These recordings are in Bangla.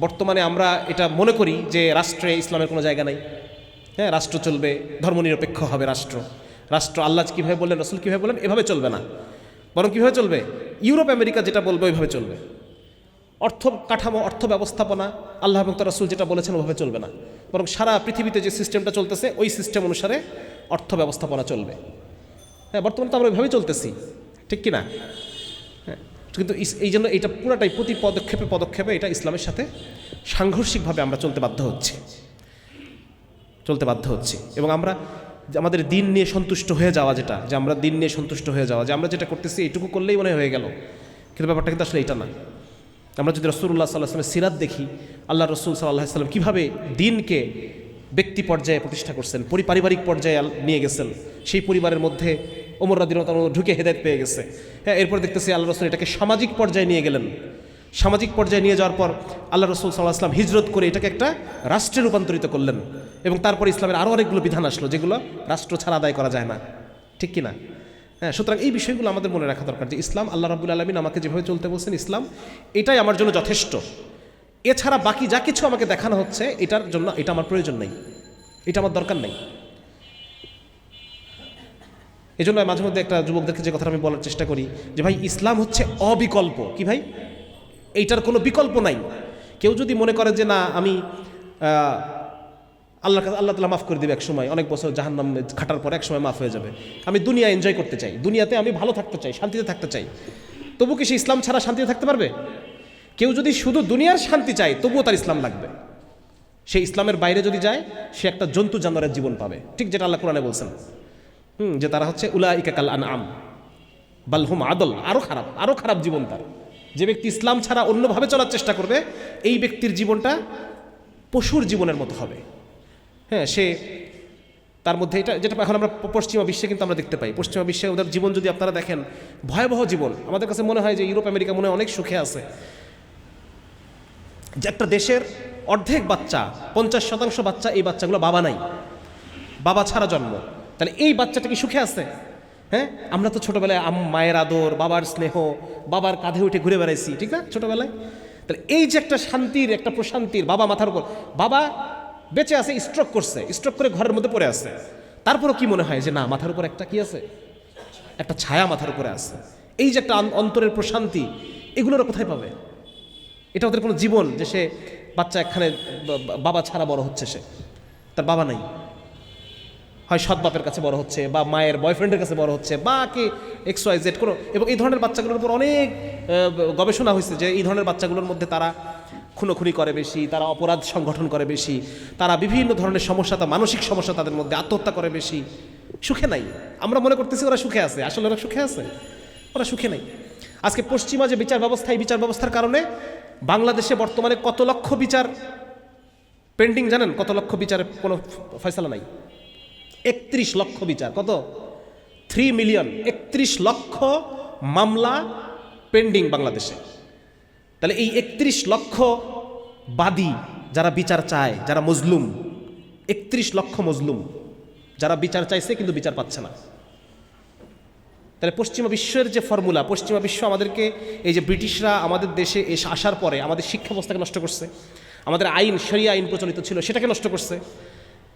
বর্তমানে আমরা এটা মনে করি যে রাষ্ট্রে ইসলামের কোনো জায়গা নাই। হ্যাঁ রাষ্ট্র চলবে, ধর্মনিরপেক্ষ হবে রাষ্ট্র। রাষ্ট্র আল্লাহ কীভাবে বললেন, রসুল কীভাবে বললেন, এভাবে চলবে না। বরং কীভাবে চলবে? ইউরোপ, আমেরিকা যেটা বলবে, ওইভাবে চলবে। অর্থ কাঠামো, অর্থ ব্যবস্থাপনা, আল্লাহ এবং তার রসুল যেটা বলেছেন, ওভাবে চলবে না। বরং সারা পৃথিবীতে যে সিস্টেমটা চলতেছে, ওই সিস্টেম অনুসারে অর্থ ব্যবস্থাপনা চলবে। হ্যাঁ বর্তমানে তো আমরা ওইভাবেই চলতেছি। ঠিক কি না কিন্তু এই জন্য এটা পুরাটাই প্রতি পদক্ষেপে পদক্ষেপে এটা ইসলামের সাথে সাংঘর্ষিকভাবে আমরা চলতে বাধ্য হচ্ছি। চলতে বাধ্য হচ্ছি। এবং আমরা আমাদের দিন নিয়ে সন্তুষ্ট হয়ে যাওয়া যেটা, যে আমরা দিন নিয়ে সন্তুষ্ট হয়ে যাওয়া, যে আমরা যেটা করতেছি এইটুকু করলেই মনে হয়ে গেল। কিন্তু ব্যাপারটা কিন্তু আসলে এটা না। আমরা যদি রসুল্লাহ সাল্লাহ আসলামের সিরাত দেখি আল্লাহ রসুল সাল্লাহ সাল্লাম কীভাবে দিনকে ব্যক্তি পর্যায়ে প্রতিষ্ঠা করছেন, পরিপারিবারিক পর্যায়ে নিয়ে গেছেন, সেই পরিবারের মধ্যে ওমর রাদিনত ঢুকে হেদায়ত পেয়ে গেছে। হ্যাঁ এরপর দেখতেছি আল্লাহ রসুল এটাকে সামাজিক পর্যায়ে নিয়ে গেলেন। সামাজিক পর্যায়ে নিয়ে যাওয়ার পর আল্লাহ রসুল সাল্লাহ আসলাম হিজরত করে এটাকে একটা রাষ্ট্রে রূপান্তরিত করলেন এবং তারপর ইসলামের আরও অনেকগুলো বিধান আসলো যেগুলো রাষ্ট্র ছাড়া আদায় করা যায় না। ঠিক কি না হ্যাঁ সুতরাং এই বিষয়গুলো আমাদের মনে রাখা দরকার যে ইসলাম আল্লাহ রাবুল আলমিন আমাকে যেভাবে চলতে বলছেন, ইসলাম এটাই আমার জন্য যথেষ্ট। এছাড়া বাকি যা কিছু আমাকে দেখানো হচ্ছে, এটার জন্য, এটা আমার প্রয়োজন নেই। এটা আমার দরকার নেই। এই জন্য মাঝে মধ্যে একটা যুবকদেরকে যে কথাটা আমি বলার চেষ্টা করি যে, ভাই, ইসলাম হচ্ছে অবিকল্প। কি ভাই? এইটার কোনো বিকল্প নাই। কেউ যদি মনে করে যে, না, আমি আল্লাহ আল্লাহ তালা মাফ করে দেবে এক সময় অনেক বছর জাহান্নাম খাটার পর এক সময় মাফ হয়ে যাবে। আমি দুনিয়া এনজয় করতে চাই। দুনিয়াতে আমি ভালো থাকতে চাই, শান্তিতে থাকতে চাই। তবু কি সে ইসলাম ছাড়া শান্তিতে থাকতে পারবে? কেউ যদি শুধু দুনিয়ার শান্তি চায়, তবুও তার ইসলাম লাগবে। সে ইসলামের বাইরে যদি যায়, সে একটা জন্তু জানোয়ারের জীবন পাবে। ঠিক যেটা আল্লাহ কোরআনে বলছেন। হুম, যে তারা হচ্ছে উলা ইকাকাল আন আম বালহুম আদল আরও খারাপ আরও খারাপ জীবন তার। যে ব্যক্তি ইসলাম ছাড়া অন্যভাবে চলার চেষ্টা করবে, এই ব্যক্তির জীবনটা পশুর জীবনের মতো হবে। হ্যাঁ সে তার মধ্যে এটা, যেটা এখন আমরা পশ্চিমা বিশ্বে কিন্তু আমরা দেখতে পাই। পশ্চিমা বিশ্বে ওদের জীবন যদি আপনারা দেখেন, ভয়াবহ জীবন। আমাদের কাছে মনে হয় যে ইউরোপ, আমেরিকা মনে অনেক সুখে আছে। যে একটা দেশের অর্ধেক বাচ্চা, পঞ্চাশ শতাংশ বাচ্চা, এই বাচ্চাগুলো বাবা নাই। বাবা ছাড়া জন্ম। তাহলে এই বাচ্চাটা কি সুখে আছে? হ্যাঁ? আমরা তো ছোটোবেলায় আম, মায়ের আদর, বাবার স্নেহ, বাবার কাঁধে উঠে ঘুরে বেড়াইছি, ঠিক না? ছোটোবেলায়? তাহলে এই যে একটা শান্তির, একটা প্রশান্তির বাবা মাথার উপর, বাবা বেঁচে আছে স্ট্রোক করছে স্ট্রোক করে ঘরের মধ্যে পড়ে আছে। তারপরও কি মনে হয় যে না, মাথার উপর একটা কি আছে? একটা ছায়া মাথার উপরে আছে। এই যে একটা অন্তরের প্রশান্তি, এগুলোর কোথায় পাবে? এটা ওদের কোনো জীবন যে সে বাচ্চা বা- বাবা ছাড়া বড় হচ্ছে সে। তার বাবা নাই। হয় সৎ বাপের কাছে বড় হচ্ছে বা মায়ের বয়ফ্রেন্ডের কাছে বড় হচ্ছে বা কি এক্স ওয়াই জেড কোনো এবং এই ধরনের বাচ্চাগুলোর উপর অনেক গবেষণা হয়েছে যে এই ধরনের বাচ্চাগুলোর মধ্যে তারা খুনোখুনি করে বেশি, তারা অপরাধ সংগঠন করে বেশি, তারা বিভিন্ন ধরনের সমস্যা, তা মানসিক সমস্যা তাদের মধ্যে আত্মহত্যা করে বেশি। সুখে নাই। আমরা মনে করতেছি ওরা সুখে আছে। আসলে ওরা সুখে আছে। ওরা সুখে নাই। আজকে পশ্চিমা যে বিচার ব্যবস্থা, এই বিচার ব্যবস্থার কারণে বাংলাদেশে বর্তমানে কত লক্ষ বিচার পেন্ডিং জানেন? কত লক্ষ বিচারের কোনো ফয়সালা নাই। একত্রিশ লক্ষ বিচার, কত? থ্রি মিলিয়ন একত্রিশ লক্ষ মামলা পেন্ডিং বাংলাদেশে। তাহলে এই একত্রিশ লক্ষ বাদী যারা বিচার চায়, যারা মজলুম, একত্রিশ লক্ষ মজলুম, যারা বিচার চাইছে কিন্তু বিচার পাচ্ছে না। তাহলে পশ্চিমা বিশ্বের যে ফর্মুলা পশ্চিমা বিশ্ব আমাদেরকে এই যে ব্রিটিশরা আমাদের দেশে এসে আসার পরে আমাদের শিক্ষা ব্যবস্থাকে নষ্ট করছে, আমাদের আইন, শরিয়া আইন প্রচলিত ছিল, সেটাকে নষ্ট করছে।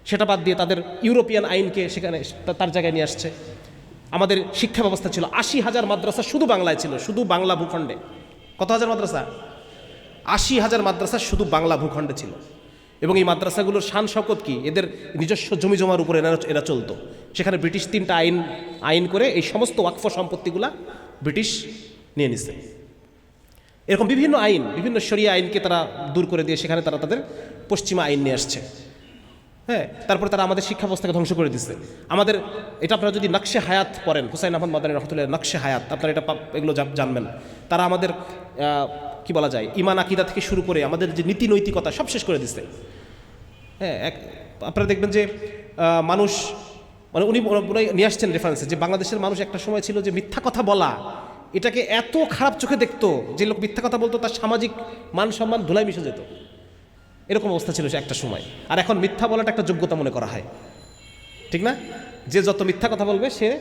সেটা বাদ দিয়ে তাদের ইউরোপিয়ান আইনকে সেখানে তার জায়গায় নিয়ে আসছে। আমাদের শিক্ষা ব্যবস্থা ছিল। আশি হাজার মাদ্রাসা শুধু বাংলায় ছিল, শুধু বাংলা ভূখণ্ডে। কত হাজার মাদ্রাসা? আশি হাজার মাদ্রাসা শুধু বাংলা ভূখণ্ডে ছিল। এবং এই মাদ্রাসাগুলোর শান শকত কি? এদের নিজস্ব জমি জমার উপর এরা এরা চলতো। সেখানে ব্রিটিশ তিনটা আইন আইন করে এই সমস্ত ওয়াকফ সম্পত্তিগুলা ব্রিটিশ নিয়ে নিছে। এরকম বিভিন্ন আইন, বিভিন্ন শরিয়া আইনকে তারা দূর করে দিয়ে সেখানে তারা তাদের পশ্চিমা আইন নিয়ে আসছে। হ্যাঁ তারপরে তারা আমাদের শিক্ষা ব্যবস্থাকে ধ্বংস করে দিচ্ছে আমাদের, এটা আপনারা যদি নকশে হায়াত পড়েন, হুসাইন আহমদ মাদানী রহমতুল্লাহ নকশে হায়াত, আপনারা এটা এগুলো জানবেন। তারা আমাদের কি বলা যায় ইমান আকিদা থেকে শুরু করে আমাদের যে নীতি নৈতিকতা সব শেষ করে দিচ্ছে হ্যাঁ এক, আপনারা দেখবেন যে মানুষ মানে উনি নিয়ে আসছেন রেফারেন্সে যে বাংলাদেশের মানুষ একটা সময় ছিল যে মিথ্যা কথা বলা, এটাকে এত খারাপ চোখে দেখতো যে লোক মিথ্যা কথা বলতো, তার সামাজিক মান সম্মান ধুলাই মিশে যেত। এরকম অবস্থা ছিল সে একটা সময়। আর এখন মিথ্যা বলাটা একটা যোগ্যতা মনে করা হয়। ঠিক না? যে যত মিথ্যা কথা বলবে, সে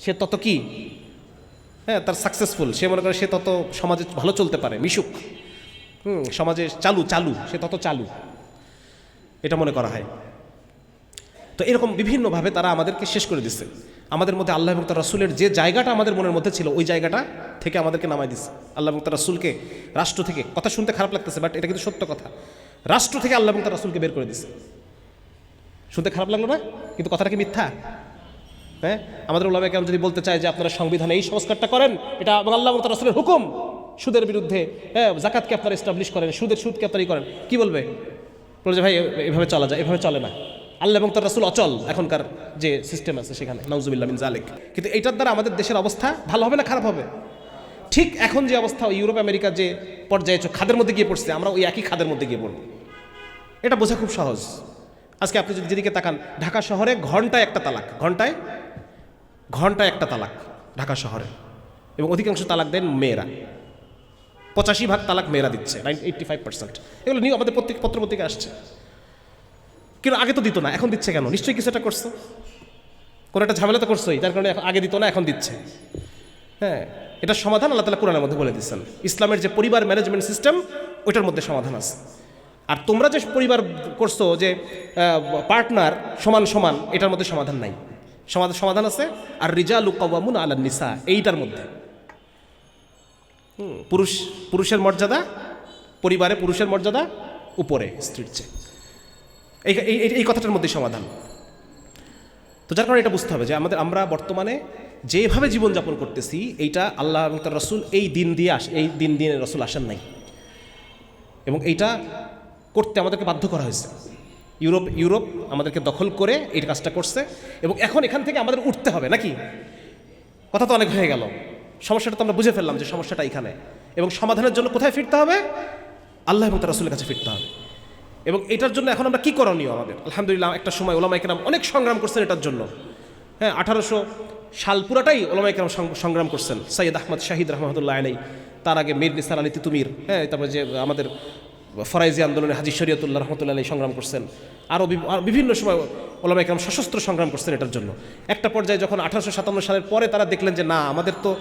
সে তত কি? হ্যাঁ তার সাকসেসফুল সে মনে করে সে তত সমাজে ভালো চলতে পারে, মিশুক। হুম, সমাজে চালু চালু। সে তত চালু। এটা মনে করা হয়। তো এরকম বিভিন্নভাবে তারা আমাদেরকে শেষ করে দিচ্ছে আমাদের মধ্যে আল্লাহ এবং রাসুলের যে জায়গাটা আমাদের মনের মধ্যে ছিল, ওই জায়গাটা থেকে আমাদেরকে নামাই দিচ্ছে আল্লাহ এবং রাসুলকে, রাষ্ট্র থেকে, কথা শুনতে খারাপ লাগতেছে বাট এটা কিন্তু সত্য কথা। রাষ্ট্র থেকে আল্লাহ এবং তার রাসুলকে বের করে দিচ্ছে শুনতে খারাপ লাগল না? কিন্তু কথাটা কি মিথ্যা? হ্যাঁ? আমাদের ওলামা কেমন যদি বলতে চায় যে আপনারা সংবিধানে এই সংস্কারটা করেন, এটা এবং আল্লাহ তার রাসুলের হুকুম, সুদের বিরুদ্ধে হ্যাঁ জাকাতকে আপনারা এস্টাবলিশ করেন, সুদের সুদকে আপনারা করেন, কি বলবে? বলে যে, ভাই, এভাবে চলা যায়, এভাবে চলে না। আল্লাহ এবং তার রাসুল অচল এখনকার যে সিস্টেম আছে সেখানে, নাউজুবিল্লাহ মিন জালেক কিন্তু এটার দ্বারা আমাদের দেশের অবস্থা ভালো হবে না খারাপ হবে? ঠিক এখন যে অবস্থা ইউরোপ, আমেরিকা যে পর্যায়ে খাদের মধ্যে গিয়ে পড়ছে, আমরা ওই একই খাদের মধ্যে গিয়ে পড়ব। এটা বোঝা খুব সহজ। আজকে আপনি যদি যেদিকে তাকান, ঢাকা শহরে ঘন্টায় একটা তালাক। ঘন্টায়? ঘন্টায় একটা তালাক ঢাকা শহরে। এবং অধিকাংশ তালাক দেন মেয়েরা। পঁচাশি ভাগ তালাক মেয়েরা দিচ্ছে, নাইন এইট্টি ফাইভ পার্সেন্ট। এগুলো নিয়ে আমাদের প্রত্যেক পত্রপত্রিকা আসছে। কিন্তু আগে তো দিত না, এখন দিচ্ছে কেন? নিশ্চয়ই কিছু একটা করছ। কোনো একটা ঝামেলা তো করছোই, যার কারণে আগে দিত না, এখন দিচ্ছে। হ্যাঁ এটার সমাধান আল্লাহ তালা কোরআনের মধ্যে বলে দিচ্ছেন ইসলামের যে পরিবার ম্যানেজমেন্ট সিস্টেম, ওইটার মধ্যে সমাধান আছে। আর তোমরা যে পরিবার করছ যে পার্টনার সমান সমান, এটার মধ্যে সমাধান নাই। সমাধান সমাধান আছে, আর রিজা লুকাওয়ামুন আলান নিসা, এইটার মধ্যে। পুরুষ, পুরুষের মর্যাদা, পরিবারে পুরুষের মর্যাদা, উপরে, স্ত্রীর চেয়ে। এই, এই- কথাটার মধ্যে সমাধান। তো যার কারণে এটা বুঝতে হবে যে আমাদের, আমরা বর্তমানে যেভাবে জীবনযাপন করতেছি, এইটা আল্লাহ রসুল এই দিন দিয়ে আস, এই দিন দিনে রসুল আসেন নাই। এবং এইটা করতে আমাদেরকে বাধ্য করা হয়েছে। ইউরোপ ইউরোপ আমাদেরকে দখল করে এই কাজটা করছে এবং এখন এখান থেকে আমাদের উঠতে হবে, নাকি? কথা তো অনেক হয়ে গেল। সমস্যাটা তো আমরা বুঝে ফেললাম যে সমস্যাটা এখানে। এবং সমাধানের জন্য কোথায় ফিরতে হবে? আল্লাহ এবং তার রসুলের কাছে ফিরতে হবে। এবং এটার জন্য এখন আমরা কি করণীয় আমাদের? আলহামদুলিল্লাহ, একটা সময় ওলামা একরাম অনেক সংগ্রাম করছেন এটার জন্য। হ্যাঁ আঠারোশো সাল পুরাটাই ওলামা একরাম সংগ্রাম করছেন। সৈয়দ আহমদ শাহিদ রহমতুল্লাহ আলাই তার আগে মীর নিসার আলী তিতুমির। হ্যাঁ তারপরে যে আমাদের ফরাইজি আন্দোলনে হাজি শরীয়তুল্লাহ রহমতুল্লাহ সংগ্রাম করছেন। আরও বিভি- আর বিভিন্ন সময় ওলামা একরাম সশস্ত্র সংগ্রাম করছেন এটার জন্য। একটা পর্যায়ে যখন আঠারোশো সাতান্ন সালের পরে তারা দেখলেন যে, না, আমাদের তো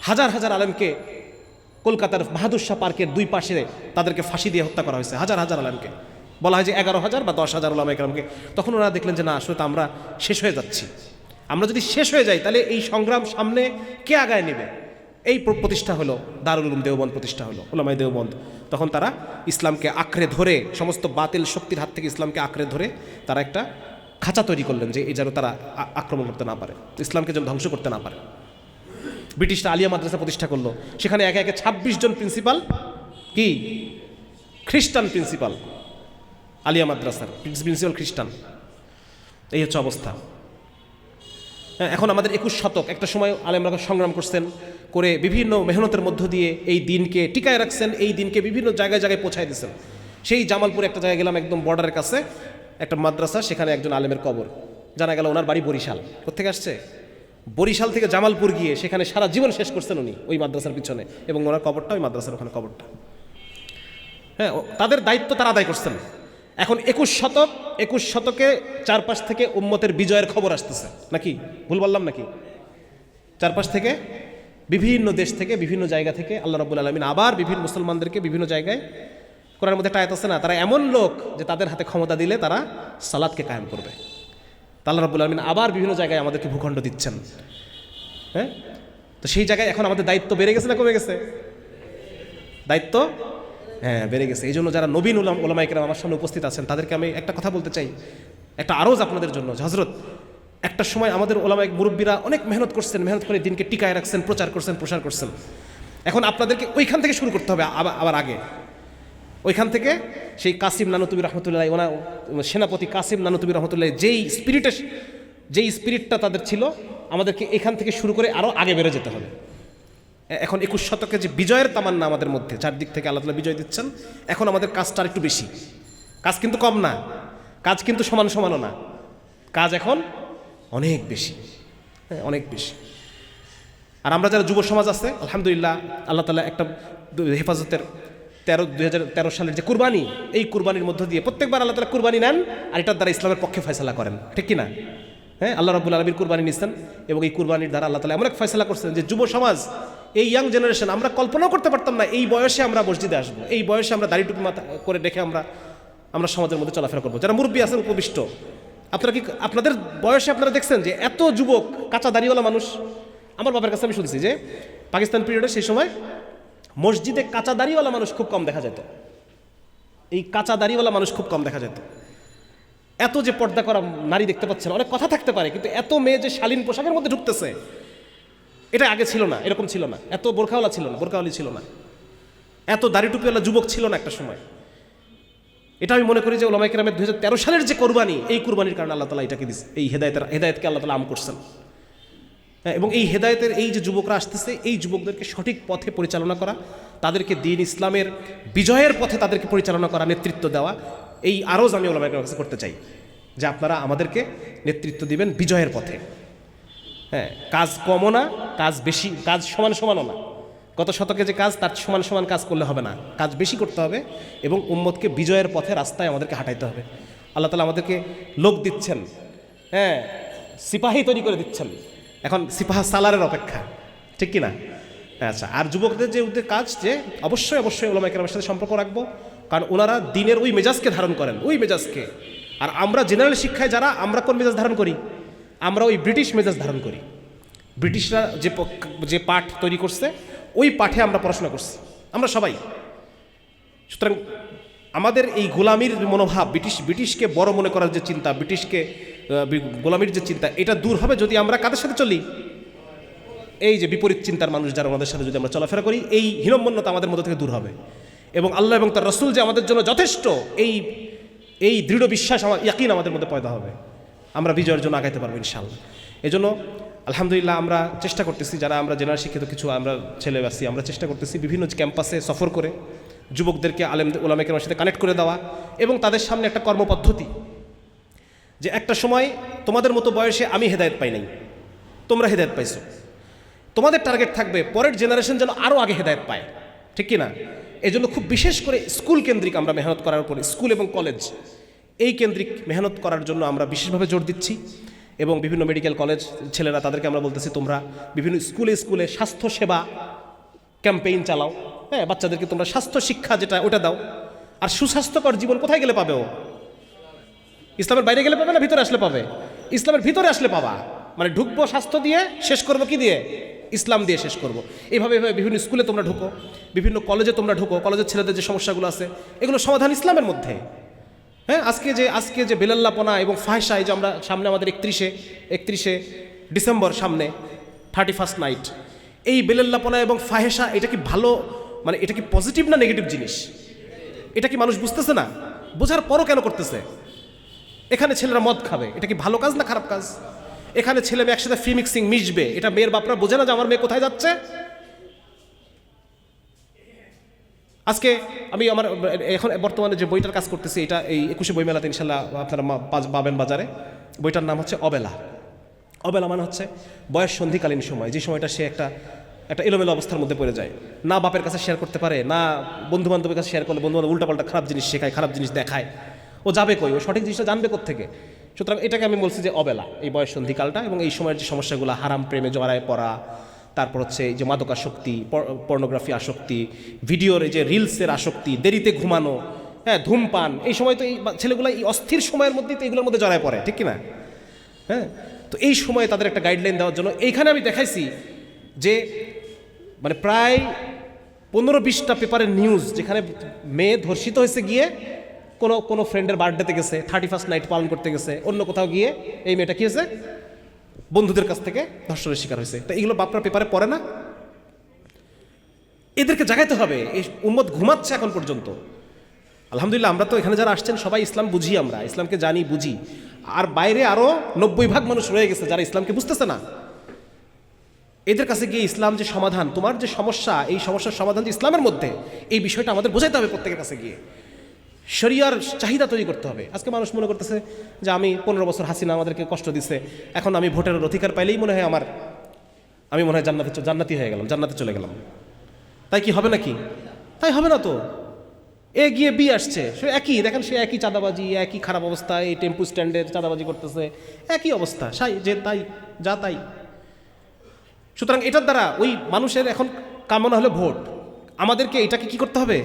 হাজার হাজার আলেমকে কলকাতার বাহাদুর শাহ পার্কের দুই পাশে তাদেরকে ফাঁসি দিয়ে হত্যা করা হয়েছে, হাজার হাজার আলমকে। বলা হয় যে এগারো হাজার বা দশ হাজার ওলামা একরামকে তখন ওরা দেখলেন যে, না, আসলে তো আমরা শেষ হয়ে যাচ্ছি। আমরা যদি শেষ হয়ে যাই, তাহলে এই সংগ্রাম সামনে কে আগায় নেবে? এই প্রতিষ্ঠা হলো দারুল উলুম দেওবন্দ প্রতিষ্ঠা হলো ওলামাই দেওবন্দ। তখন তারা ইসলামকে আঁকড়ে ধরে সমস্ত বাতিল শক্তির হাত থেকে ইসলামকে আঁকড়ে ধরে তারা একটা খাঁচা তৈরি করলেন যে এই যেন তারা আক্রমণ করতে না পারে। ইসলামকে যেন ধ্বংস করতে না পারে। ব্রিটিশরা আলিয়া মাদ্রাসা প্রতিষ্ঠা করল। সেখানে একে একে ছাব্বিশ জন প্রিন্সিপাল কি? খ্রিস্টান প্রিন্সিপাল আলিয়া মাদ্রাসার প্রিন্সিপাল খ্রিস্টান। এই হচ্ছে অবস্থা। হ্যাঁ, এখন আমাদের একুশ শতক। একটা সময় আলেমরা সংগ্রাম করছেন। করে বিভিন্ন মেহনতের মধ্য দিয়ে এই দিনকে টিকায় রাখছেন, এই দিনকে বিভিন্ন জায়গায় জায়গায় পৌঁছায় দিয়েছেন সেই জামালপুরে একটা জায়গায় গেলাম একদম বর্ডারের কাছে, একটা মাদ্রাসা, সেখানে একজন আলেমের কবর। জানা গেল ওনার বাড়ি বরিশাল। কোথেকে আসছে? বরিশাল থেকে জামালপুর গিয়ে সেখানে সারা জীবন শেষ করছেন উনি, ওই মাদ্রাসার পিছনে। এবং ওনার কবরটা ওই মাদ্রাসার ওখানে কবরটা। হ্যাঁ তাদের দায়িত্ব তারা আদায় করছেন। এখন একুশ শতক, একুশ শতকে চারপাশ থেকে উম্মতের বিজয়ের খবর আসতেছে। নাকি? ভুল বললাম নাকি? চারপাশ থেকে বিভিন্ন দেশ থেকে, বিভিন্ন জায়গা থেকে আল্লাহ রব্বুল আলমিন আবার বিভিন্ন মুসলমানদেরকে বিভিন্ন জায়গায়, কোরআনের মধ্যে একটা আয়াত আছে না, তারা এমন লোক যে তাদের হাতে ক্ষমতা দিলে তারা সালাদকে কায়েম করবে। তা আল্লাহ রব্বুল আলমিন আবার বিভিন্ন জায়গায় আমাদেরকে ভূখণ্ড দিচ্ছেন। হ্যাঁ? তো সেই জায়গায় এখন আমাদের দায়িত্ব বেড়ে গেছে না কমে গেছে? দায়িত্ব? হ্যাঁ বেড়ে গেছে। এই জন্য যারা নবীন উলাম ওলামাইকেরাম আমার সামনে উপস্থিত আছেন, তাদেরকে আমি একটা কথা বলতে চাই। একটা আরোজ আপনাদের জন্য। হজরত একটা সময় আমাদের ওলামাইক মুরব্বীরা অনেক মেহনত করছেন, মেহনত করে দিনকে টিকায় রাখছেন, প্রচার করছেন, প্রসার করছেন। এখন আপনাদেরকে ওইখান থেকে শুরু করতে হবে আবার আগে। ওইখান থেকে সেই কাসিম নানুতুবি রহমতুল্লাহ ওনার সেনাপতি কাসিম নানুতুবি রহমতুল্লাহ যেই স্পিরিটে যেই স্পিরিটটা তাদের ছিল, আমাদেরকে এখান থেকে শুরু করে আরও আগে বেড়ে যেতে হবে। এখন একুশ শতকে যে বিজয়ের তামান্না আমাদের মধ্যে, চারদিক থেকে আল্লাহ তালা বিজয় দিচ্ছেন, এখন আমাদের কাজটা একটু বেশি। কাজ কিন্তু কম না, কাজ কিন্তু সমান সমানও না। কাজ এখন অনেক বেশি। হ্যাঁ অনেক বেশি। আর আমরা যারা যুব সমাজ আছে, আলহামদুলিল্লাহ, আল্লাহ তালা একটা হেফাজতের তেরো, দুই সালের যে কুরবানি, এই কুরবানির মধ্য দিয়ে প্রত্যেকবার আল্লাহ তালা কুরবানি নেন আর এটার দ্বারা ইসলামের পক্ষে ফয়সলা করেন। ঠিক কি না হ্যাঁ আল্লাহ রব্বুল আলমীর কুরবানি নিচ্ছেন এবং এই কুরবানির দ্বারা আল্লাহ তালা এমন এক ফয়সলা করছেন যে যুব সমাজ, এই ইয়াং জেনারেশন আমরা কল্পনাও করতে পারতাম না এই বয়সে আমরা মসজিদে আসব, এই বয়সে আমরা দাড়ি টুপি মাথা করে রেখে আমরা আমরা সমাজের মধ্যে চলাফেরা করব। যারা মুরব্বী আছেন, উপবিষ্ট আপনারা কি, আপনাদের বয়সে আপনারা দেখছেন যে এত যুবক কাঁচা দাড়িওয়ালা মানুষ? আমার বাবার কাছে আমি শুনছি যে পাকিস্তান পিরিয়ডে সেই সময় মসজিদে কাঁচা দাড়িওয়ালা মানুষ খুব কম দেখা যেত। এই কাঁচা দাড়িওয়ালা মানুষ খুব কম দেখা যেত। এত যে পর্দা করা নারী দেখতে পাচ্ছেন, অনেক কথা থাকতে পারে, কিন্তু এত মেয়ে যে শালীন পোশাকের মধ্যে ঢুকতেছে, এটা আগে ছিল না, এরকম ছিল না। এত বোরখাওয়ালা ছিল না, বোরখাওয়ালি ছিল না। এত দাড়ি টুপিওয়ালা যুবক ছিল না একটা সময়। এটা আমি মনে করি যে ওলামাই কেরামের দু হাজার সালের যে কোরবানি এই কোরবানির কারণে আল্লাহ তালা এটাকে দিচ্ছে এই হেদায়তের হেদায়তকে আল্লাহ তালা আম করছেন। হ্যাঁ, এবং এই হেদায়তের এই যে যুবকরা আসতেছে এই যুবকদেরকে সঠিক পথে পরিচালনা করা তাদেরকে দিন ইসলামের বিজয়ের পথে তাদেরকে পরিচালনা করা নেতৃত্ব দেওয়া এই আরোজ আমি ওলামাই কেরামের কাছে করতে চাই যে আপনারা আমাদেরকে নেতৃত্ব দিবেন বিজয়ের পথে। হ্যাঁ কাজ কমও না কাজ বেশি কাজ সমান সমানও না। গত শতকে যে কাজ, তার সমান সমান কাজ করলে হবে না। কাজ বেশি করতে হবে এবং উম্মতকে বিজয়ের পথে রাস্তায় আমাদেরকে হাঁটাইতে হবে। আল্লাহ তালা আমাদেরকে লোক দিচ্ছেন হ্যাঁ সিপাহী তৈরি করে দিচ্ছেন। এখন সিপাহা সালারের অপেক্ষা, ঠিক কি না আচ্ছা আর যুবকদের যে ওদের কাজ, যে অবশ্যই অবশ্যই ওলামা কেরামের সাথে সম্পর্ক রাখব। কারণ ওনারা দিনের ওই মেজাজকে ধারণ করেন, ওই মেজাজকে। আর আমরা জেনারেল শিক্ষায় যারা, আমরা কোন মেজাজ ধারণ করি? আমরা ওই ব্রিটিশ মেজাজ ধারণ করি। ব্রিটিশরা যে যে পাঠ তৈরি করছে ওই পাঠে আমরা পড়াশোনা করছি। আমরা সবাই। সুতরাং আমাদের এই গোলামির মনোভাব, ব্রিটিশ ব্রিটিশকে বড় মনে করার যে চিন্তা, ব্রিটিশকে গোলামির যে চিন্তা, এটা দূর হবে যদি আমরা কাদের সাথে চলি। এই যে বিপরীত চিন্তার মানুষ যারা আমাদের সাথে যদি আমরা চলাফেরা করি, এই হীনম্মন্যতা আমাদের মধ্যে থেকে দূর হবে। এবং আল্লাহ এবং তার রসুল যে আমাদের জন্য যথেষ্ট, এই এই দৃঢ় বিশ্বাস, আমার ইয়াকিন আমাদের মধ্যে পয়দা হবে। আমরা বিজয়ের জন্য আগাইতে পারব ইনশাল্লাহ এই জন্য আলহামদুলিল্লাহ, আমরা চেষ্টা করতেছি, যারা আমরা জেনারেল শিক্ষিত কিছু, আমরা ছেলে আছি, আমরা চেষ্টা করতেছি বিভিন্ন ক্যাম্পাসে সফর করে যুবকদেরকে, আলেম ওলামেকের সাথে কানেক্ট করে দেওয়া এবং তাদের সামনে একটা কর্মপদ্ধতি যে একটা সময় তোমাদের মতো বয়সে আমি হেদায়ত পাই নাই, তোমরা হেদায়ত পাইছো। তোমাদের টার্গেট থাকবে পরের জেনারেশন যেন আরও আগে হেদায়ত পায়, ঠিক কি না এই জন্য খুব বিশেষ করে স্কুল কেন্দ্রিক আমরা মেহনত করার উপরে স্কুল এবং কলেজ এই কেন্দ্রিক মেহনত করার জন্য আমরা বিশেষভাবে জোর দিচ্ছি। এবং বিভিন্ন মেডিকেল কলেজ ছেলেরা তাদেরকে আমরা বলতেছি, তোমরা বিভিন্ন স্কুলে স্কুলে স্বাস্থ্য সেবা ক্যাম্পেইন চালাও। হ্যাঁ বাচ্চাদেরকে তোমরা স্বাস্থ্য শিক্ষা যেটা, ওটা দাও। আর সুস্বাস্থ্যকর জীবন কোথায় গেলে পাবে ও? ইসলামের বাইরে গেলে পাবে না, ভিতরে আসলে পাবে? ইসলামের ভিতরে আসলে পাবা। মানে ঢুকবো স্বাস্থ্য দিয়ে, শেষ করব কি দিয়ে? ইসলাম দিয়ে শেষ করব। এইভাবে এভাবে বিভিন্ন স্কুলে তোমরা ঢুকো, বিভিন্ন কলেজে তোমরা ঢুকো কলেজের ছেলেদের যে সমস্যাগুলো আছে, এগুলো সমাধান ইসলামের মধ্যে। হ্যাঁ আজকে যে আজকে যে বেলাল্লাপনা এবং ফাহেসা এই যে আমরা সামনে আমাদের একত্রিশে একত্রিশে ডিসেম্বর সামনে থার্টি ফার্স্ট নাইট এই বেলাল্লাপনা এবং ফাহেসা এটা কি ভালো মানে এটা কি পজিটিভ না নেগেটিভ জিনিস? এটা কি মানুষ বুঝতেছে না? বোঝার পরও কেন করতেছে? এখানে ছেলেরা মদ খাবে, এটা কি ভালো কাজ না খারাপ কাজ? এখানে ছেলে মেয়ে একসাথে ফ্রি মিক্সিং মিশবে, এটা মেয়ের বাপরা বোঝে না যে আমার মেয়ে কোথায় যাচ্ছে? আজকে আমি আমার, এখন বর্তমানে যে বইটার কাজ করতেছি, এটা এই একুশে বইমেলাতে ইনশাল্লাহ আপনারা পাবেন বাজারে। বইটার নাম হচ্ছে অবেলা। অবেলা মানে হচ্ছে বয়স সন্ধিকালীন সময়, যে সময়টা সে একটা একটা এলোমেলো অবস্থার মধ্যে পড়ে যায়। না বাপের কাছে শেয়ার করতে পারে, না বন্ধু বান্ধবের কাছে শেয়ার করলে বন্ধু বান্ধব উল্টাপাল্টা খারাপ জিনিস শেখায়, খারাপ জিনিস দেখায়। ও যাবে কই? ও সঠিক জিনিসটা জানবে থেকে সুতরাং এটাকে আমি বলছি যে অবেলা, এই বয়স সন্ধিকালটা এবং এই সময়ের যে সমস্যাগুলো, হারাম প্রেমে জড়ায় পড়া তারপর হচ্ছে যে মাদকাসক্তি পর্নোগ্রাফি আসক্তি, ভিডিওর যে রিলসের আসক্তি, দেরিতে ঘুমানো হ্যাঁ ধূমপান, এই সময় তো এই ছেলেগুলো এই অস্থির সময়ের মধ্যেই তো এগুলোর মধ্যে জড়ায় পড়ে, ঠিক কি না? হ্যাঁ তো এই সময়ে তাদের একটা গাইডলাইন দেওয়ার জন্য এইখানে আমি দেখাইছি যে মানে প্রায় পনেরো বিশটা পেপারের নিউজ যেখানে মেয়ে ধর্ষিত হয়েছে গিয়ে কোনো কোনো ফ্রেন্ডের বার্থডেতে গেছে থার্টি ফার্স্ট নাইট পালন করতে গেছে, অন্য কোথাও গিয়ে এই মেয়েটা কী হয়েছে? বন্ধুদের কাছ থেকে ধর্ষণের শিকার হয়েছে। তো এগুলো বাপরা পেপারে পড়ে না? এদেরকে জাগাইতে হবে। এই উম্মত ঘুমাচ্ছে এখন পর্যন্ত। আলহামদুলিল্লাহ, আমরা তো এখানে যারা আসছেন, সবাই ইসলাম বুঝি আমরা। ইসলামকে জানি, বুঝি। আর বাইরে আরও নব্বই ভাগ মানুষ রয়ে গেছে যারা ইসলামকে বুঝতেছে না। এদের কাছে গিয়ে ইসলাম যে সমাধান, তোমার যে সমস্যা, এই সমস্যার সমাধান যে ইসলামের মধ্যে, এই বিষয়টা আমাদের বোঝাইতে হবে প্রত্যেকের কাছে গিয়ে। শরিয়ার চাহিদা তৈরি করতে হবে। আজকে মানুষ মনে করতেছে যে আমি পনেরো বছর হাসিনা আমাদেরকে কষ্ট দিছে, এখন আমি ভোটের অধিকার পাইলেই মনে হয় আমার, আমি মনে হয় জান্নাতে জান্নাতি হয়ে গেলাম, জান্নাতে চলে গেলাম। তাই কি হবে নাকি? তাই হবে না তো। এ গিয়ে বি আসছে, সে একই, দেখেন সে একই চাঁদাবাজি, একই খারাপ অবস্থা, এই টেম্পু স্ট্যান্ডে চাঁদাবাজি করতেছে, একই অবস্থা, সাই, যে তাই, যা তাই। সুতরাং এটার দ্বারা ওই মানুষের এখন কামনা হলো ভোট। আমাদেরকে এটাকে কি করতে হবে?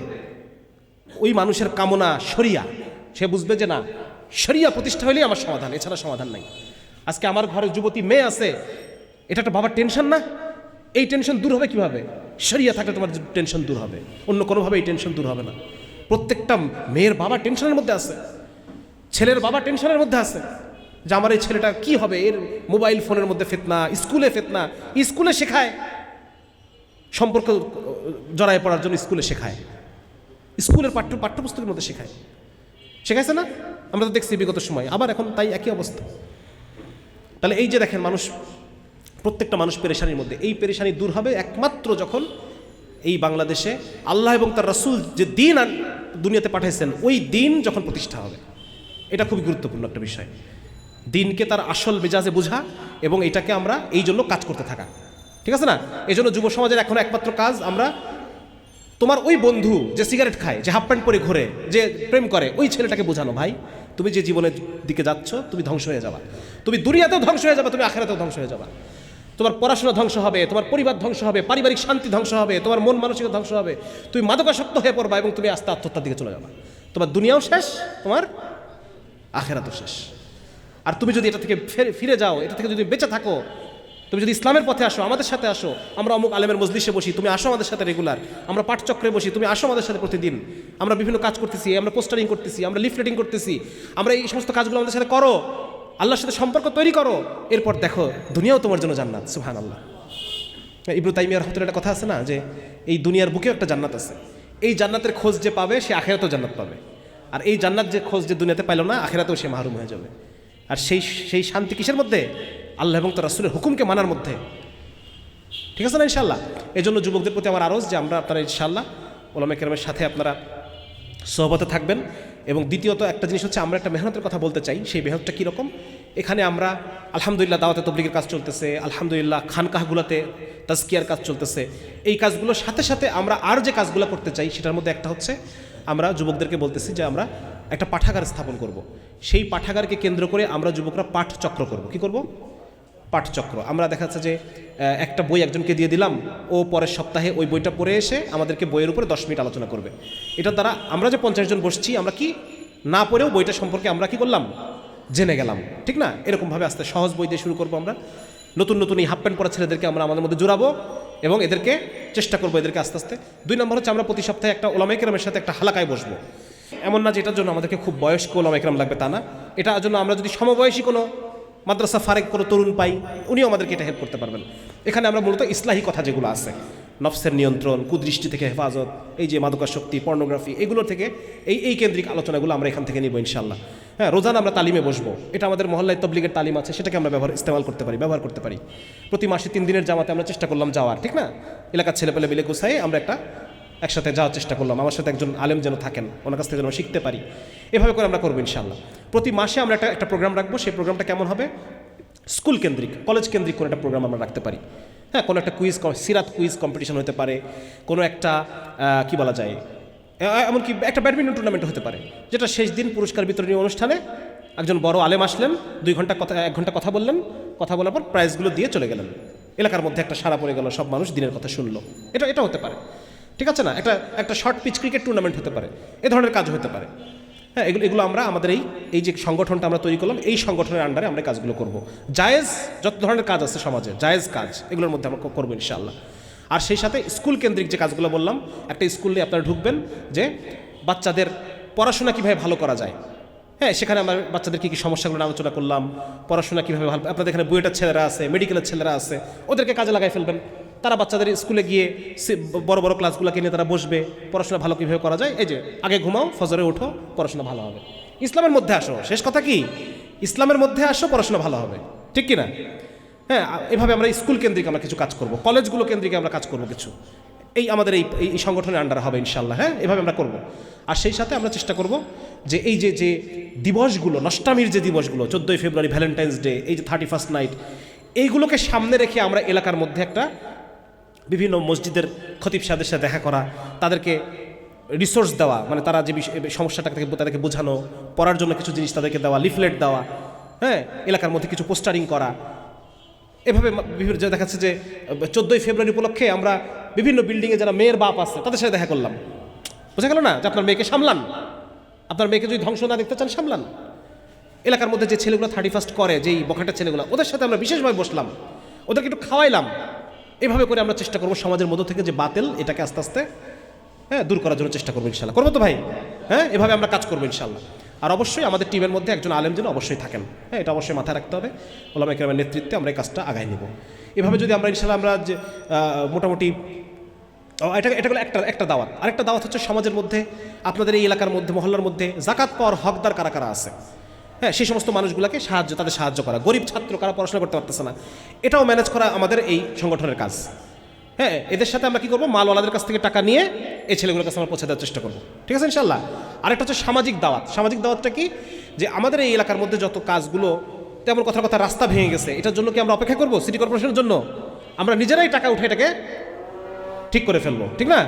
ওই মানুষের কামনা সরিয়া সে বুঝবে যে না সরিয়া প্রতিষ্ঠা হলেই আমার সমাধান, এছাড়া সমাধান নাই। আজকে আমার ঘরে যুবতী মেয়ে আছে, এটা একটা বাবার টেনশন না? এই টেনশন দূর হবে কীভাবে? সরিয়া থাকলে তোমার টেনশন দূর হবে। অন্য কোনোভাবে এই টেনশন দূর হবে না। প্রত্যেকটা মেয়ের বাবা টেনশনের মধ্যে আছে। ছেলের বাবা টেনশনের মধ্যে আছে যে আমার এই ছেলেটা কি হবে? এর মোবাইল ফোনের মধ্যে ফেতনা স্কুলে ফেতনা স্কুলে শেখায়। সম্পর্ক জড়ায় পড়ার জন্য স্কুলে শেখায়। স্কুলের পাঠ্য পাঠ্যপুস্তকের মধ্যে শেখায়। শেখাইছে না? আমরা তো দেখছি বিগত সময়। আবার এখন তাই একই অবস্থা। তাহলে এই যে দেখেন মানুষ, প্রত্যেকটা মানুষ পেরেশানির মধ্যে। এই পেরেশানি দূর হবে একমাত্র যখন এই বাংলাদেশে আল্লাহ এবং তার রাসূল যে দিন দুনিয়াতে পাঠাইছেন ওই দিন যখন প্রতিষ্ঠা হবে। এটা খুবই গুরুত্বপূর্ণ একটা বিষয়। দিনকে তার আসল মেজাজে বোঝা এবং এটাকে আমরা এই জন্য কাজ করতে থাকা। ঠিক আছে না? এই জন্য যুব সমাজের এখন একমাত্র কাজ আমরা তোমার ওই বন্ধু যে সিগারেট খায়, যে হাফ প্যান্ট পরে ঘোরে, যে প্রেম করে, ওই ছেলেটাকে বোঝানো, ভাই, তুমি যে জীবনের দিকে যাচ্ছ, তুমি ধ্বংস হয়ে যাবা। তুমি দুনিয়াতেও ধ্বংস হয়ে যাবে, তুমি আখেরাতেও ধ্বংস হয়ে যাবা। তোমার পড়াশোনা ধ্বংস হবে, তোমার পরিবার ধ্বংস হবে, পারিবারিক শান্তি ধ্বংস হবে, তোমার মন মানসিকতা ধ্বংস হবে। তুমি মাদকাসক্ত হয়ে পড়বা এবং তুমি আস্তে আত্মহত্যার দিকে চলে যাবা। তোমার দুনিয়াও শেষ, তোমার আখেরাতও শেষ। আর তুমি যদি এটা থেকে ফিরে যাও, এটা থেকে যদি বেঁচে থাকো তুমি যদি ইসলামের পথে আসো, আমাদের সাথে আসো, আমরা অমুক আলেমের মজলিসে বসি, তুমি আসো আমাদের সাথে রেগুলার, আমরা পাঠচক্রে বসি, তুমি আসো আমাদের সাথে প্রতিদিন, আমরা বিভিন্ন কাজ করতেছি, আমরা পোস্টারিং করতেছি, আমরা লিফলেটিং করতেছি, আমরা এই সমস্ত কাজগুলো আমাদের সাথে করো, আল্লাহর সাথে সম্পর্ক তৈরি করো, এরপর দেখো দুনিয়াও তোমার জন্য জান্নাত সুহান আল্লাহ ইব্রু তাইমিয়ার হতের একটা কথা আছে না, যে এই দুনিয়ার বুকেও একটা জান্নাত আছে। এই জান্নাতের খোঁজ যে পাবে, সে আখেরাতেও জান্নাত পাবে। আর এই জান্নাত যে খোঁজ যে দুনিয়াতে পাইল না, আখেরাতেও সে মাহরুম হয়ে যাবে। আর সেই সেই শান্তি কিসের মধ্যে? আল্লাহ এবং তার রাসুলের হুকুমকে মানার মধ্যে। ঠিক আছে না ইনশাল্লাহ এই জন্য যুবকদের প্রতি আমার আরজ যে আমরা আপনারা ইনশাল্লাহ ওলামা কেরামের সাথে আপনারা সহবতে থাকবেন। এবং দ্বিতীয়ত একটা জিনিস হচ্ছে, আমরা একটা মেহনতের কথা বলতে চাই, সেই মেহনতটা কীরকম এখানে আমরা আলহামদুলিল্লাহ দাওয়াতে তবলিগের কাজ চলতেছে, আলহামদুলিল্লাহ খানকাহগুলোতে তাজকিয়ার কাজ চলতেছে। এই কাজগুলোর সাথে সাথে আমরা আর যে কাজগুলো করতে চাই, সেটার মধ্যে একটা হচ্ছে, আমরা যুবকদেরকে বলতেছি যে আমরা একটা পাঠাগার স্থাপন করব। সেই পাঠাগারকে কেন্দ্র করে আমরা যুবকরা পাঠ চক্র করব। কি করব? পাঠচক্র। আমরা দেখা যাচ্ছে যে একটা বই একজনকে দিয়ে দিলাম, ও পরের সপ্তাহে ওই বইটা পড়ে এসে আমাদেরকে বইয়ের উপরে দশ মিনিট আলোচনা করবে। এটার দ্বারা আমরা যে পঞ্চাশ জন বসছি, আমরা কি না পড়েও বইটা সম্পর্কে আমরা কি করলাম? জেনে গেলাম। ঠিক না? এরকমভাবে আস্তে সহজ বই দিয়ে শুরু করব আমরা। নতুন নতুন এই হাফ প্যান্ট পরা ছেলেদেরকে আমরা আমাদের মধ্যে জোড়াবো এবং এদেরকে চেষ্টা করব এদেরকে আস্তে আস্তে। দুই নম্বর হচ্ছে আমরা প্রতি সপ্তাহে একটা ওলামাইকেরামের সাথে একটা হালাকায় বসবো। এমন না যে এটার জন্য আমাদেরকে খুব বয়স্ক ওলামাইকেরাম লাগবে তা না। এটার জন্য আমরা যদি সমবয়সী কোনো মাদ্রাসা ফারেক কোনো তরুণ পাই, উনিও আমাদেরকে এটা হেল্প করতে পারবেন। এখানে আমরা মূলত ইসলাহী কথা যেগুলো আছে, নফসের নিয়ন্ত্রণ, কুদৃষ্টি থেকে হেফাজত, এই যে মাদকাশক্তি পর্নোগ্রাফি এগুলোর থেকে এই এই কেন্দ্রিক আলোচনাগুলো আমরা এখান থেকে নিব ইনশাল্লাহ হ্যাঁ রোজান আমরা তালিমে বসবো, এটা আমাদের মহল্লায় তবলিগের তালিম আছে, সেটাকে আমরা ব্যবহার, ইস্তেমাল করতে পারি, ব্যবহার করতে পারি। প্রতি মাসে তিন দিনের জামাতে আমরা চেষ্টা করলাম যাওয়ার, ঠিক না? এলাকার ছেলেপেলে মিলে গুছাই আমরা একটা একসাথে যাওয়ার চেষ্টা করলাম। আমার সাথে একজন আলেম যেন থাকেন, ওনার কাছ থেকে যেন শিখতে পারি। এভাবে করে আমরা করব ইনশাল্লাহ প্রতি মাসে আমরা একটা একটা প্রোগ্রাম রাখব। সেই প্রোগ্রামটা কেমন হবে? স্কুল কেন্দ্রিক কলেজ কেন্দ্রিক কোনো একটা প্রোগ্রাম আমরা রাখতে পারি। হ্যাঁ কোনো একটা কুইজ সিরাত কুইজ কম্পিটিশন হতে পারে। কোনো একটা কি বলা যায়? এমনকি একটা ব্যাডমিন্টন টুর্নামেন্ট হতে পারে। যেটা শেষ দিন পুরস্কার বিতরণী অনুষ্ঠানে একজন বড় আলেম আসলেন, দুই ঘণ্টা কথা, এক ঘণ্টা কথা বললেন। কথা বলার পর প্রাইজগুলো দিয়ে চলে গেলেন। এলাকার মধ্যে একটা সারা পড়ে গেল, সব মানুষ দিনের কথা শুনলো। এটা এটা হতে পারে। ঠিক আছে না? একটা একটা শর্ট পিচ ক্রিকেট টুর্নামেন্ট হতে পারে। এ ধরনের কাজ হতে পারে। হ্যাঁ এগুলো এগুলো আমরা, আমাদের এই এই যে সংগঠনটা আমরা তৈরি করলাম, এই সংগঠনের আন্ডারে আমরা কাজগুলো করব। জায়েজ, যত ধরনের কাজ আছে সমাজে, জায়েজ কাজ, এগুলোর মধ্যে আমরা করব ইনশাআল্লাহ। আর সেই সাথে স্কুল কেন্দ্রিক যে কাজগুলো বললাম, একটা স্কুলে আপনারা ঢুকবেন যে বাচ্চাদের পড়াশোনা কীভাবে ভালো করা যায়। হ্যাঁ সেখানে আমরা বাচ্চাদের কী কী সমস্যাগুলো আলোচনা করলাম, পড়াশোনা কীভাবে ভালো, আপনাদের এখানে বুয়েটার ছেলেরা আছে, মেডিকেলের ছেলেরা আছে, ওদেরকে কাজে লাগাই ফেলবেন। তারা বাচ্চাদের স্কুলে গিয়ে বড় বড় ক্লাসগুলোকে নিয়ে তারা বসবে, পড়াশোনা ভালো কীভাবে করা যায়? এই যে, আগে ঘুমাও, ফজরে ওঠো, পড়াশোনা ভালো হবে। ইসলামের মধ্যে আসো, শেষ কথা কি? ইসলামের মধ্যে আসো, পড়াশোনা ভালো হবে। ঠিক কি না হ্যাঁ এভাবে আমরা স্কুল কেন্দ্রিক আমরা কিছু কাজ করব, কলেজগুলো কেন্দ্রিক আমরা কাজ করব কিছু। এই আমাদের এই- এই সংগঠনের আন্ডার হবে ইনশাল্লাহ হ্যাঁ? এভাবে আমরা করব। আর সেই সাথে আমরা চেষ্টা করব যে এই যে যে দিবসগুলো, নষ্টামির যে দিবসগুলো, চোদ্দোই ফেব্রুয়ারি ভ্যালেন্টাইন্স ডে, এই যে থার্টি ফার্স্ট নাইট এইগুলোকে সামনে রেখে আমরা এলাকার মধ্যে একটা বিভিন্ন মসজিদের খতিব সাহেবের সাথে দেখা করা, তাদেরকে রিসোর্স দেওয়া মানে তারা যে সমস্যাটা থেকে তাদেরকে বোঝানো, পড়ার জন্য কিছু জিনিস তাদেরকে দেওয়া লিফলেট দেওয়া হ্যাঁ এলাকার মধ্যে কিছু পোস্টারিং করা। এভাবে বিভিন্ন যে দেখাচ্ছে যে, চোদ্দোই ফেব্রুয়ারি উপলক্ষে আমরা বিভিন্ন বিল্ডিংয়ে যারা মেয়ের বাপ আছে, তাদের সাথে দেখা করলাম। বোঝা গেল না যে আপনার মেয়েকে সামলান? আপনার মেয়েকে যদি ধ্বংস না দেখতে চান, সামলান। এলাকার মধ্যে যে ছেলেগুলো থার্টি ফার্স্ট করে, যেই বখাটের ছেলেগুলো, ওদের সাথে আমরা বিশেষভাবে বসলাম। ওদেরকে একটু খাওয়াইলাম। এভাবে করে আমরা চেষ্টা করব সমাজের মধ্য থেকে যে বাতিল এটাকে আস্তে আস্তে হ্যাঁ দূর করার জন্য চেষ্টা করব ইনশাল্লাহ। করব তো ভাই? হ্যাঁ এভাবে আমরা কাজ করব ইনশাল্লাহ। আর অবশ্যই আমাদের টিমের মধ্যে একজন আলেম যেন অবশ্যই থাকেন। হ্যাঁ এটা অবশ্যই মাথায় রাখতে হবে। ওলামা কেরামের নেতৃত্বে আমরা এই কাজটা আগায় নেব। এভাবে যদি আমরা ইনশাল্লাহ আমরা যে মোটামুটি এটা এটা হলো একটা একটা দাওয়াত। আরেকটা দাওয়াত হচ্ছে সমাজের মধ্যে, আপনাদের এই এলাকার মধ্যে, মহল্লার মধ্যে জাকাত পাওয়ার হকদার কারা কারা আছে? হ্যাঁ সেই সমস্ত মানুষগুলোকে সাহায্য, তাদের সাহায্য করা। গরিব ছাত্র কারা পড়াশোনা করতে পারতেছে না। এটাও ম্যানেজ করা আমাদের এই সংগঠনের কাজ। হ্যাঁ এদের সাথে আমরা কি করব? মালওয়ালাদের কাছ থেকে টাকা নিয়ে এই ছেলেগুলোর কাছে আমরা পৌঁছে দেওয়ার চেষ্টা করব। ঠিক আছে ইনশাল্লাহ আরেকটা হচ্ছে সামাজিক দাওয়াত। সামাজিক দাওয়াতটা কি? যে আমাদের এই এলাকার মধ্যে যত কাজগুলো, তেমন কথার কথা রাস্তা ভেঙে গেছে। এটার জন্য কি আমরা অপেক্ষা করব সিটি কর্পোরেশনের জন্য? আমরা নিজেরাই টাকা উঠে এটাকে ঠিক করে ফেলব। ঠিক না?